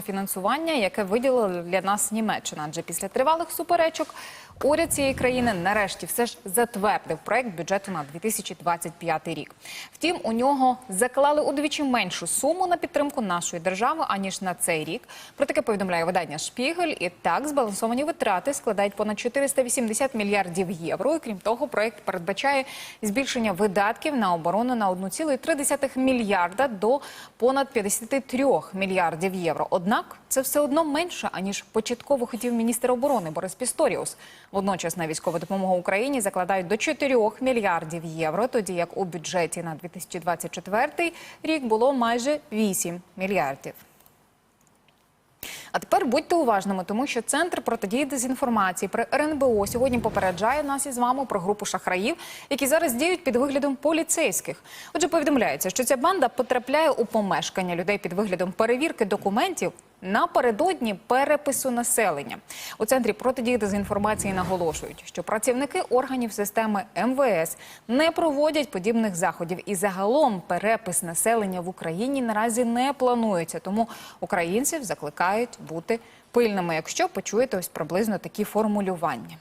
фінансування, яке виділила для нас Німеччина. Адже після тривалих суперечок уряд цієї країни нарешті все ж затвердив проект бюджету на 2025 рік. Втім, у нього заклали удвічі меншу суму на підтримку нашої держави аніж на цей рік. Про таке повідомляє видання Шпігель. І так збалансовані витрати складають понад 480 мільярдів євро. І крім того, проект передбачає збільшення видатків на оборону на 1,3 мільярда до понад 53 мільярдів євро. Однак це все одно менше аніж початково хотів міністр оборони Борис Пісторіус. Водночас на військову допомогу Україні закладають до 4 мільярдів євро, тоді як у бюджеті на 2024 рік було майже 8 мільярдів. А тепер будьте уважними, тому що центр протидії дезінформації при РНБО сьогодні попереджає нас із вами про групу шахраїв, які зараз діють під виглядом поліцейських. Отже, повідомляється, що ця банда потрапляє у помешкання людей під виглядом перевірки документів. Напередодні перепису населення у центрі протидії дезінформації наголошують, що працівники органів системи МВС не проводять подібних заходів, і загалом перепис населення в Україні наразі не планується. Тому українців закликають бути пильними, якщо почуєте ось приблизно такі формулювання.